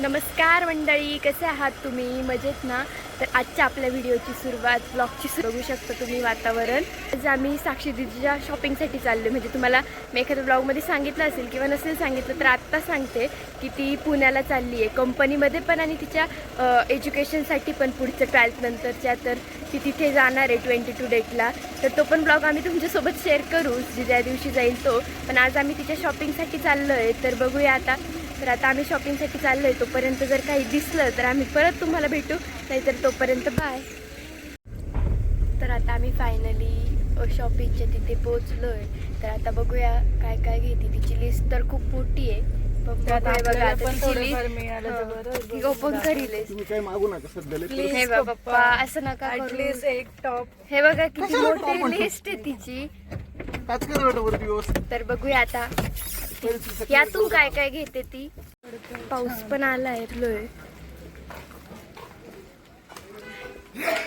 नमस्कार मंडळी कसे आहात तुम्ही? मजेत ना? तर आजच्या आपल्या व्हिडिओची सुरुवात ब्लॉगची बघू शकता तुम्ही वातावरण. आज आम्ही साक्षी दिदीच्या शॉपिंगसाठी चाललो म्हणजे तुम्हाला मी एखाद्या ब्लॉगमध्ये सांगितलं असेल किंवा नसेल सांगितलं तर आत्ता सांगते की ती पुण्याला चालली आहे कंपनीमध्ये पण आणि तिच्या एज्युकेशनसाठी पण पुढच्या ट्वेल्थनंतरच्या तर की तिथे जाणार आहे ट्वेंटी टू डेटला. तर तो पण ब्लॉग आम्ही तुमच्यासोबत शेअर करू जी ज्या दिवशी जाईल तो. पण आज आम्ही तिच्या शॉपिंगसाठी चाललो आहे तर बघूया आता. तर आता आम्ही शॉपिंगसाठी चाललो आहे तोपर्यंत जर काही दिसलं तर आम्ही परत तुम्हाला भेटू नाहीतर तोपर्यंत बाय तर आता आम्ही फायनली शॉपिंगच्या तिथे पोचलो आहे तर आता बघूया काय काय घेते तिची लिस्ट तर खूप मोठी आहे. हा. आहे. ओपन करील तुम्ही काय मागू नका Please. हे पप्पा. असं नका. ऍटलीस्ट एक टॉप हे बघा किती मोठी लिस्ट आहे तिची. तर बघूया आता. यातून काय काय घेते ती? पाऊस पण आलाय लोय.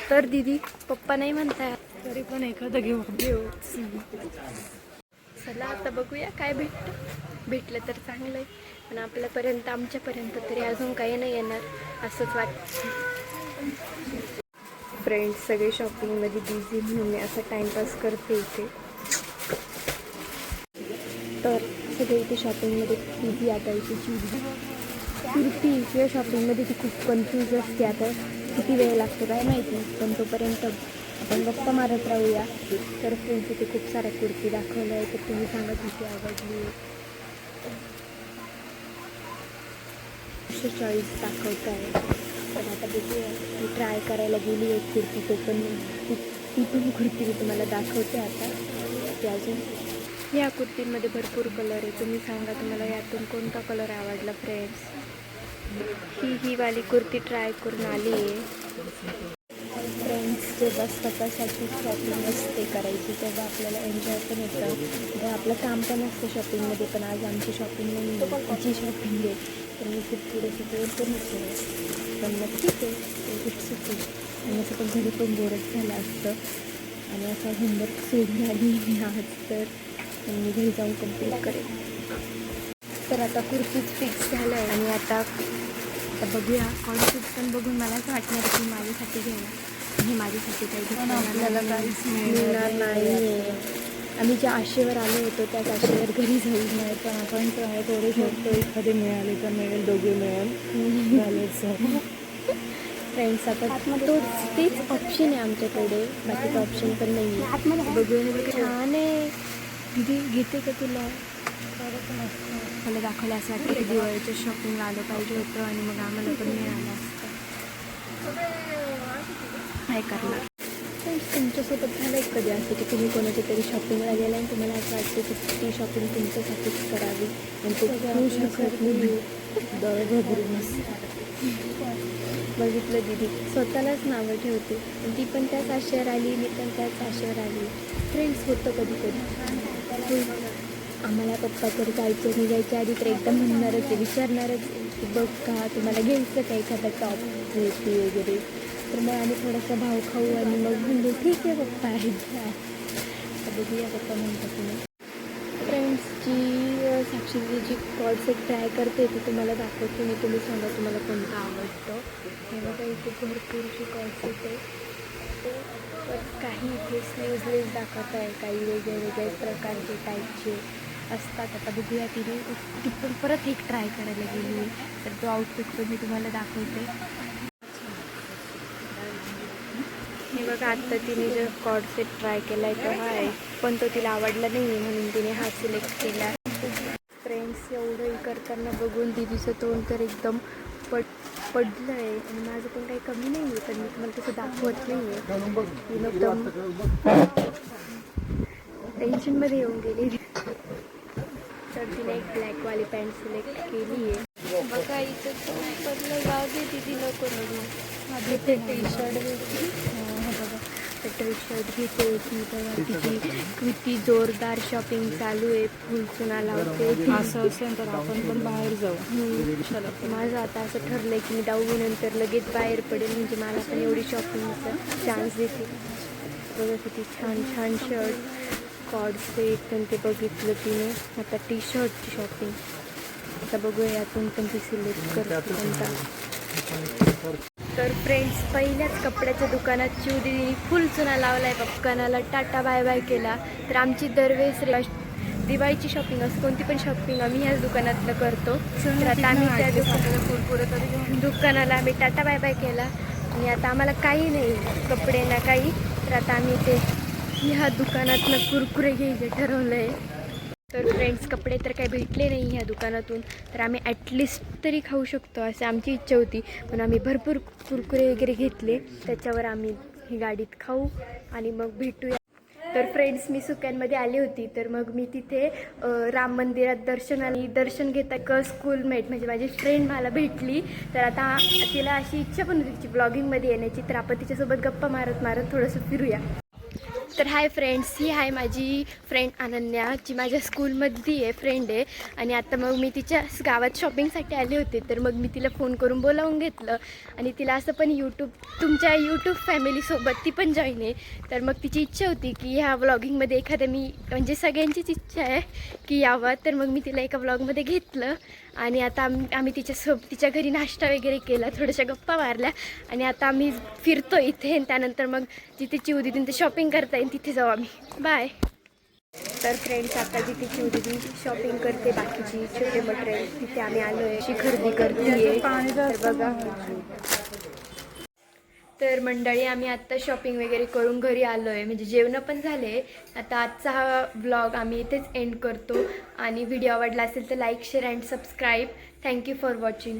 तर दीदी पप्पा नाही म्हणताय? तरी पण एखादं घेऊ घेऊ चला आता बघूया काय भेटतं. भेटलं तर चांगलं आहे. पण आपल्यापर्यंत आमच्यापर्यंत तरी अजून काही नाही येणार असंच वाटतं. फ्रेंड्स सगळे शॉपिंगमध्ये बिझी म्हणून मी असं टाइमपास करते इथे. तर सगळे इथे शॉपिंगमध्ये बिझी आता इथे चुरी कुर्ती किंवा शॉपिंगमध्ये ती खूप कन्फ्यूज असते आता. किती वेळ लागतो काय माहिती? पण तोपर्यंत आपण गप्पा मारत राहूया. तर फ्रेंड्स इथे खूप साऱ्या कुर्ती दाखवल्या आहे तर तुम्ही सांगा किती आवडली असे चॉईस दाखवत आहे पण आता बघूया मी ट्राय करायला गेली एक कुर्ती तो पण ती पण कुर्ती मी तुम्हाला दाखवते आता ते अजून या कुर्तींमध्ये भरपूर कलर आहे. तुम्ही सांगा तुम्हाला यातून कोणता कलर आवडला फ्रेंड्स ही ही वाली कुर्ती ट्राय करून आली आहे. जेव्हा स्वतःसाठी शॉपिंग असते करायची तेव्हा आपल्याला एन्जॉय पण येतं तेव्हा आपलं काम पण असतं शॉपिंगमध्ये पण आज आमची शॉपिंग नाही शॉपिंग आहे. तर मी खूप थोडंसं बोर पण होतो. पण मग ठीक आहे. खूप सुखी आणि असं पण घरी पण बोरच झालं असतं. आणि असा होमवर्क सोडून आली आज तर. मी घरी जाऊन कंप्लीट करेन. तर आता कुर्तीच फिक्स झालं आहे आणि आता आता बघूया कॉन्सेप्ट पण बघून मला असं वाटणार की माझ्यासाठी घेणार. हे माझ्यासाठी काही आपल्याला. काहीच मिळणार नाही. आम्ही ज्या आशेवर आलो होतो त्याच आशेवर घरी जाऊ नाही. पण आपण तर थोडे शकतो एखादे मिळाले तर मिळेल दोघे मिळेल. झालेच फ्रेंड्स आता तोच तेच ऑप्शन आहे आमच्याकडे. बाकीचं ऑप्शन पण नाही आहे बघूया हे बघ छान आहे. दीदी घेते का तुला? मला दाखवलं असं वाटतं की दिवाळीच्या शॉपिंगला आलं पाहिजे होतं आणि मग आम्हाला पण मिळालं असतं काय करणार. तुमच्यासोबत झालं आहे कधी असं की तुम्ही कोणाच्या तरी शॉपिंगला गेला आणि तुम्हाला असं वाटतं की ती शॉपिंग तुमच्यासाठीच करावी? आणि ते करू शकत नाही बघितलं दिदी. स्वतःलाच नावं ठेवते. आणि ती पण त्याच आशयावर आली मी पण त्याच आशयावर आली. फ्रेंड्स होतं कधी कधी. आम्हाला पप्पा तर जायचं निघायच्या आधी तर एकदम म्हणणारच आहे विचारणारच बघ का तुम्हाला घ्यायचं का एखादा टॉप कुर्ती वगैरे? तर मग आम्ही थोडासा भाव खाऊ आणि मग म्हणलो ठीक आहे पप्पा आहे. तर बघूया पप्पा म्हणतात तुम्ही फ्रेंड्सची साक्षीची जी कॉर्ड सेट ट्राय करते ती तुम्हाला दाखवते. मी तुम्ही सांगा तुम्हाला कोणता आवडतं. तेव्हा काही इथे भरपूरची कॉर्ड सेट आहे. तर काही इथे स्लीवलेस दाखवत आहे. काही वेगळे वेगळे प्रकारचे टाईपचे असतात. आता बघूया तिने ती पण परत एक ट्राय करायला गेली. आहे तर तो आउटफिट पण मी तुम्हाला दाखवते हे बघा आत्ता तिने जो कॉर्ड सेट ट्राय केला आहे तो आहे पण तो तिला आवडला नाही आहे म्हणून तिने हा सिलेक्ट केला. फ्रेंड्स एवढंही करताना बघून दिदीचं तोंड तर एकदम पट पडलं आहे आणि माझं पण काही कमी नाही आहे पण मी तुम्हाला तसं दाखवत नाही आहे एकदम टेन्शनमध्ये येऊन गेली. तर तिने एक ब्लॅकवाली पॅन्ट सिलेक्ट केली आहे बघा इथं पडलं जाऊ दे दिदी नको नको ते टी शर्ट बघा. ते टी शर्ट घेते ती तेव्हा तिची किती जोरदार शॉपिंग चालू आहे फुल चुना लावते असं असेल तर आपण पण बाहेर जाऊ. माझं आता असं ठरलंय की मी दहावी नंतर लगेच बाहेर पडेल म्हणजे मला पण एवढी शॉपिंगचा चान्स देते. बघा किती छान छान शर्ट कॉड सेट पण ते बघितलं तिने. आता टी शर्टची शॉपिंग आता बघूया यातून कोणती सिलेक्ट करते कोणता. तर फ्रेंड्स पहिल्याच कपड्याच्या दुकानात चिवदीने फुल चुना लावलाय दुकानाला टाटा बाय बाय केला. तर आमची दरवेळेस रे दिवाळीची शॉपिंग असते कोणती पण शॉपिंग आम्ही ह्याच दुकानातलं करतो. तर आता आम्ही त्या दुकानाला दुकानाला आम्ही टाटा बाय बाय केला. आणि आता आम्हाला काही नाही कपडे ना काही. तर आता आम्ही ते ह्या दुकानातनं कुरकुरे घ्यायचे ठरवलं आहे तर फ्रेंड्स कपडे तर काही भेटले नाही ह्या दुकानातून. तर आम्ही ॲटलिस्ट तरी खाऊ शकतो अशी आमची इच्छा होती. पण आम्ही भरपूर कुरकुरे वगैरे घेतले. त्याच्यावर आम्ही ही गाडीत खाऊ आणि मग भेटूया. तर फ्रेंड्स मी सुक्यांमध्ये आली होती. तर मग मी तिथे राम मंदिरात दर्शन आणि दर्शन घेता क स्कूलमेट म्हणजे माझी फ्रेंड मला भेटली. तर आता तिला अशी इच्छा पण होती तिची ब्लॉगिंगमध्ये येण्याची. तर आपण तिच्यासोबत गप्पा मारत मारत थोडंसं फिरूया. तर हाय फ्रेंड्स ही आहे माझी फ्रेंड अनन्या जी माझ्या स्कूलमधली आहे फ्रेंड आहे. आणि आता मग मी तिच्या गावात शॉपिंगसाठी आले होते तर मग मी तिला फोन करून बोलावून घेतलं. आणि तिला असं पण यूट्यूब तुमच्या यूट्यूब फॅमिलीसोबत ती पण जॉईन आहे. तर मग तिची इच्छा होती की ह्या व्लॉगिंगमध्ये एखाद्या मी म्हणजे सगळ्यांचीच इच्छा आहे की यावं. तर मग मी तिला एका ब्लॉगमध्ये घेतलं आणि आता आम आम्ही तिच्यासोब तिच्या घरी नाश्ता वगैरे केला थोड्याशा गप्पा मारल्या. आणि आता आम्ही फिरतो इथे आणि त्यानंतर मग जिथे चिवदी तिथे शॉपिंग करता येईल तिथे जाऊ आम्ही. बाय तर फ्रेंड्स आता जिथे चिवदी शॉपिंग करते बाकीची छोटे मटेरियल तिथे आम्ही आलो आहे अशी खरेदी करते बघा. तर मंडळी आम्ही आत्ता शॉपिंग वगैरे करून घरी आलो आहे म्हणजे जेवणं पण झाले. आता आजचा हा ब्लॉग आम्ही इथेच एंड करतो. आणि व्हिडिओ आवडला असेल तर like share and subscribe thank you for watching